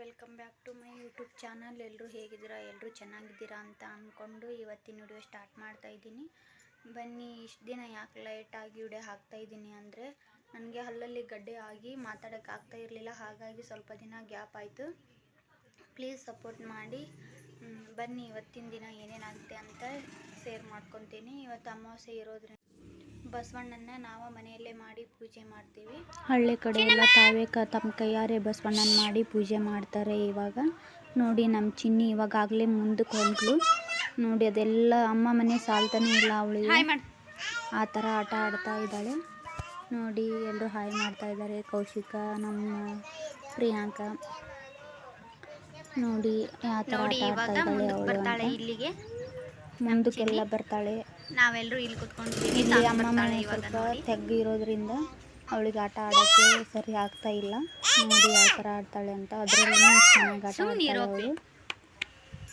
Welcome back to my YouTube channel. ಎಲ್ಲರೂ ಹೇಗಿದ್ದೀರಾ? ಎಲ್ಲರೂ ಚೆನ್ನಾಗಿದ್ದೀರಾ ಅಂತ ಅಂದ್ಕೊಂಡು ಇವತ್ತಿನ ವಿಡಿಯೋ ಸ್ಟಾರ್ಟ್ ಮಾಡ್ತಾ ಇದ್ದೀನಿ. ಬನ್ನಿ, ಇಷ್ಟು ದಿನ ಯಾಕೆ ಲೈಟಾಗಿ ವಿಡಿಯೋ ಹಾಕ್ತಾ ಇದ್ದೀನಿ ಅಂದರೆ, ನನಗೆ ಹಲ್ಲಲ್ಲಿ ಗಡ್ಡೆ ಆಗಿ ಮಾತಾಡೋಕ್ಕೆ ಆಗ್ತಾ ಇರಲಿಲ್ಲ, ಹಾಗಾಗಿ ಸ್ವಲ್ಪ ದಿನ ಗ್ಯಾಪ್ ಆಯಿತು. ಪ್ಲೀಸ್ ಸಪೋರ್ಟ್ ಮಾಡಿ. ಬನ್ನಿ, ಇವತ್ತಿನ ದಿನ ಏನೇನಾಗುತ್ತೆ ಅಂತ ಶೇರ್ ಮಾಡ್ಕೊತೀನಿ. ಇವತ್ತು ಅಮಾವಾಸ್ಯೆ ಇರೋದ್ರಿಂದ ಬಸವಣ್ಣನ ನಾವು ಮನೆಯಲ್ಲೇ ಮಾಡಿ ಪೂಜೆ ಮಾಡ್ತೀವಿ. ಹಳ್ಳಿ ಕಡೆ ಎಲ್ಲ ತಾವೇ ಕ ತಮ್ಮ ಕೈಯಾರೆ ಬಸವಣ್ಣನ ಮಾಡಿ ಪೂಜೆ ಮಾಡ್ತಾರೆ ಇವಾಗ. ನೋಡಿ ನಮ್ಮ ಚಿನ್ನಿ ಇವಾಗಲೇ ಮುಂದಕ್ಕೆ ಹೋಗ್ಲು ನೋಡಿ ಅದೆಲ್ಲ ಅಮ್ಮ ಮನೆ ಸಾಲ್ತಾನೆ ಇಲ್ಲ ಅವಳಿಗೆ ಆ ಥರ ಆಟ ಆಡ್ತಾ ಇದ್ದಾಳೆ. ನೋಡಿ ಎಲ್ಲರೂ ಹಾಯ್ ಮಾಡ್ತಾ ಇದ್ದಾರೆ. ಕೌಶಿಕ ನಮ್ಮ ಪ್ರಿಯಾಂಕ. ನೋಡಿ ಯಾವ ಥರ ಆಟ ಆಡ್ತಾ ಇದ್ದಾಳೆ ಮುಂದಕ್ಕೆ ಅವಳು ಇಲ್ಲಿಗೆ. ಮುಂದಕ್ಕೆಲ್ಲ ಬರ್ತಾಳೆ. ನಾವೆಲ್ಲರೂ ಇಲ್ಲಿ ಕುತ್ಕೊಂಡಿದ್ದೀವಿ ಇಲ್ಲಿ ಅಮ್ಮ ಮನೆ ಸ್ವಲ್ಪ ನೋಡಿ. ತೆಗ್ಗು ಇರೋದ್ರಿಂದ ಅವಳಿಗೆ ಆಟ ಆಡೋಕ್ಕೆ ಸರಿ ಆಗ್ತಾ ಇಲ್ಲ. ನೋಡಿ ಯಾವ ಥರ ಆಡ್ತಾಳೆ ಅಂತ. ಅದರಲ್ಲೂ ಚೆನ್ನಾಗಿ ಆಟ ಆಡ್ತಾಳೆ ಅವಳು.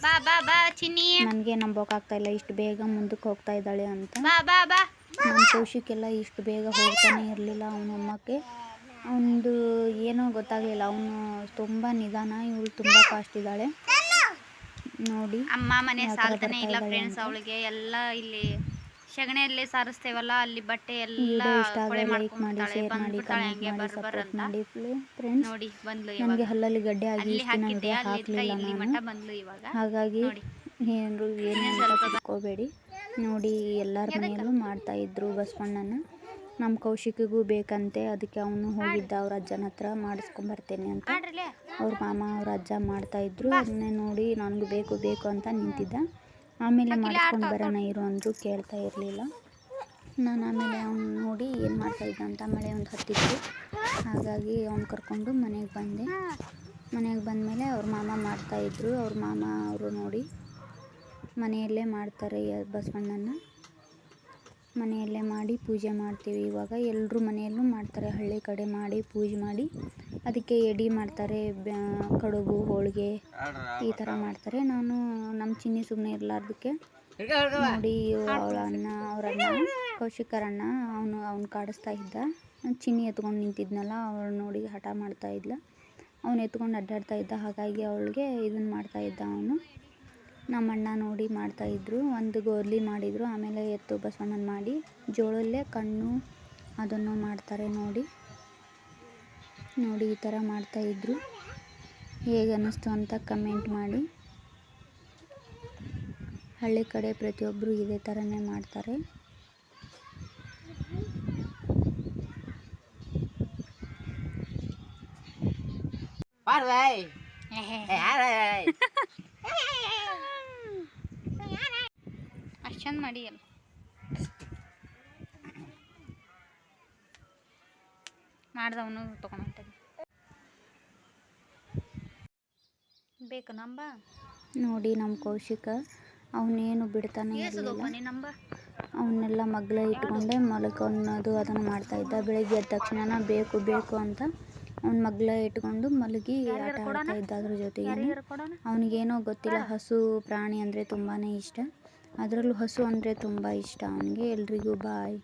ಬಾ ಬಾ ಬಾ ಚಿನ್ನಿ. ನನಗೆ ನಂಬೋಕಾಗ್ತಾ ಇಲ್ಲ ಇಷ್ಟು ಬೇಗ ಮುಂದಕ್ಕೆ ಹೋಗ್ತಾ ಇದ್ದಾಳೆ ಅಂತ. ಬಾ ಬಾ ಬಾ. ನಮ್ಮ ಕೌಶಿಕೆಲ್ಲ ಇಷ್ಟು ಬೇಗ ಹೋಗ್ತಾನೆ ಇರಲಿಲ್ಲ ಅವನ ಅಮ್ಮಕ್ಕೆ. ಅವನದು ಏನೋ ಗೊತ್ತಾಗಲಿಲ್ಲ ಅವನು ತುಂಬ ನಿಧಾನ ಇವಳು ತುಂಬ ಫಾಸ್ಟ್ ಇದ್ದಾಳೆ. ನೋಡಿ ಅಮ್ಮ ಮನೆ ಸಾಲ್ತಾನೆ ಇಲ್ಲ ಫ್ರೆಂಡ್ಸ್ ಅವಳಿಗೆ. ಎಲ್ಲ ಇಲ್ಲಿ ಸಗಣಿಯಲ್ಲಿ ಸಾರಿಸ್ತೇವಲ್ಲ ಅಲ್ಲಿ ಬಟ್ಟೆ ಎಲ್ಲ ಕೊಳೆ ಮಾಡ್ಕೊಂಡ್ಬಿಡ್ತಾಳೆ. ಬಂದ್ಬಿಡ್ತಾಳೆ ಹಂಗೆ ಬರ್ ಬರ್ ಅಂತ. ನೋಡಿ ಬಂದ್ಲು ನನಗೆ ಇವಾಗ ಹಲ್ಲಲ್ಲಿ ಗಡ್ಡೆ ಆಗಿ ಅಲ್ಲಿ ಇಷ್ಟು ಹಾಕಿದ್ದೆ ವಿಡಿಯೋ ಇಲ್ಲಿ ಮಟ್ಟ ಬಂದ್ಲು ಇವಾಗ. ಹಾಗಾಗಿ ನೋಡಿ. ಏನಾದ್ರು ಏನು ತಿಳ್ಕೊಬೇಡಿ ನೋಡಿ ಎಲ್ಲರ ಮನೆಯಲ್ಲೂ ಮಾಡ್ತಾ ಇದ್ರು ಬಸವಣ್ಣನ ನಮ್ಮ ಕೌಶಿಕಿಗೂ ಬೇಕಂತೆ ಅದಕ್ಕೆ ಅವನು ಹೋಗಿದ್ದ ಅವ್ರ ಅಜ್ಜನ ಹತ್ರ ಮಾಡಿಸ್ಕೊಂಬರ್ತೇನೆ ಅಂತ. ಅವ್ರ ಮಾಮ ಅವ್ರ ಅಜ್ಜ ಮಾಡ್ತಾ ಇದ್ರು ಅದನ್ನೇ ನೋಡಿ ನನಗೂ ಬೇಕು ಬೇಕು ಅಂತ ನಿಂತಿದ್ದ. ಆಮೇಲೆ ಮಾಡಿಸ್ಕೊಂಡು ಬರೋಣ ಇರು ಅಂದರು ಕೇಳ್ತಾ ಇರಲಿಲ್ಲ. ನಾನು ಆಮೇಲೆ ಅವ್ನು ನೋಡಿ ಏನು ಮಾಡ್ತಾ ಇದ್ದ ಅಂತ ಮಳೆ ಒಂದು ಹತ್ತಿತ್ತು. ಹಾಗಾಗಿ ಅವ್ನು ಕರ್ಕೊಂಡು ಮನೆಗೆ ಬಂದೆ. ಮನೆಗೆ ಬಂದಮೇಲೆ ಅವ್ರ ಮಾಮ ಮಾಡ್ತಾಯಿದ್ರು ಅವ್ರ ಮಾಮ ಅವರು ನೋಡಿ ಮನೆಯಲ್ಲೇ ಮಾಡ್ತಾರೆ ಬಸವಣ್ಣನ ಮನೆಯಲ್ಲೇ ಮಾಡಿ ಪೂಜೆ ಮಾಡ್ತೀವಿ. ಇವಾಗ ಎಲ್ಲರೂ ಮನೆಯಲ್ಲೂ ಮಾಡ್ತಾರೆ. ಹಳ್ಳಿ ಕಡೆ ಮಾಡಿ ಪೂಜೆ ಮಾಡಿ ಅದಕ್ಕೆ ಎಡೆ ಮಾಡ್ತಾರೆ. ಬ್ಯಾ- ಕಡುಬು, ಹೋಳಿಗೆ ಈ ಥರ ಮಾಡ್ತಾರೆ. ನಾನು, ನಮ್ಮ ಚಿನ್ನಿ ಸುಮ್ಮನೆ ಇರಲಾರ್ದಕ್ಕೆ ನೋಡಿ ಅವಳ ಅಣ್ಣ, ಅವ್ರ ಅಣ್ಣ, ಕೌಶಿಕರ ಅಣ್ಣ, ಅವನು, ಅವ್ನು ಕಾಡಿಸ್ತಾ ಇದ್ದ. ನಾನ್ ಚಿನ್ನಿ ಎತ್ಕೊಂಡು ನಿಂತಿದ್ನಲ್ಲ, ಅವಳು ನೋಡಿ ಹಠ ಮಾಡ್ತಾ ಇದ್ಲ. ಅವನು ಎತ್ಕೊಂಡು ಅಡ್ಡಾಡ್ತಾ ಇದ್ದ. ಹಾಗಾಗಿ ಅವಳಿಗೆ ಇದನ್ನು ಮಾಡ್ತಾ ಇದ್ದ ಅವನು. ನಮ್ಮ ಅಣ್ಣ ನೋಡಿ ಮಾಡ್ತಾ ಇದ್ರು. ಒಂದು ಗೋರ್ಲಿ ಮಾಡಿದರು. ಆಮೇಲೆ ಎತ್ತು ಬಸವಣ್ಣನ ಮಾಡಿ ಜೋಳಲ್ಲೇ ಕಣ್ಣು ಅದನ್ನು ಮಾಡ್ತಾರೆ ನೋಡಿ. ನೋಡಿ ಈ ಥರ ಮಾಡ್ತಾ ಇದ್ರು. ಹೇಗೆ ಅನ್ನಿಸ್ತು ಅಂತ ಕಮೆಂಟ್ ಮಾಡಿ. ಹಳ್ಳಿ ಕಡೆ ಪ್ರತಿಯೊಬ್ಬರು ಇದೇ ಥರನೇ ಮಾಡ್ತಾರೆ. ಅಷ್ಟು ಚಂದ ಮಾಡಿ ಅಲ್ಲ ಮಾಡ್ದವನು ಬೇಕು ನಂಬ? ನೋಡಿ ನಮ್ಮ ಕೌಶಿಕ ಅವನೇನು ಬಿಡ್ತಾನೆ ನಂಬ? ಅವನ್ನೆಲ್ಲ ಮಗ್ಲ ಇಟ್ಕೊಂಡೆ ಅನ್ನೋದು ಅದನ್ನು ಮಾಡ್ತಾ ಇದ್ದ. ಬೆಳಗ್ಗೆ ಎದ್ದ ತಕ್ಷಣ ಬೇಕು ಬೇಕು ಅಂತ ಅವ್ನ ಮಗ್ಲ ಇಟ್ಕೊಂಡು ಮಲಗಿ ಆಟ ಆಡ್ತಾ ಇದ್ದ ಅದ್ರ ಜೊತೆಗೆ ಅವನಿಗೇನೋ ಗೊತ್ತಿಲ್ಲ ಹಸು ಪ್ರಾಣಿ ಅಂದರೆ ತುಂಬಾ ಇಷ್ಟ. ಅದರಲ್ಲೂ ಹಸು ಅಂದರೆ ತುಂಬ ಇಷ್ಟ. ಅವನಿಗೆ ಎಲ್ರಿಗೂ ಬಾಯ್.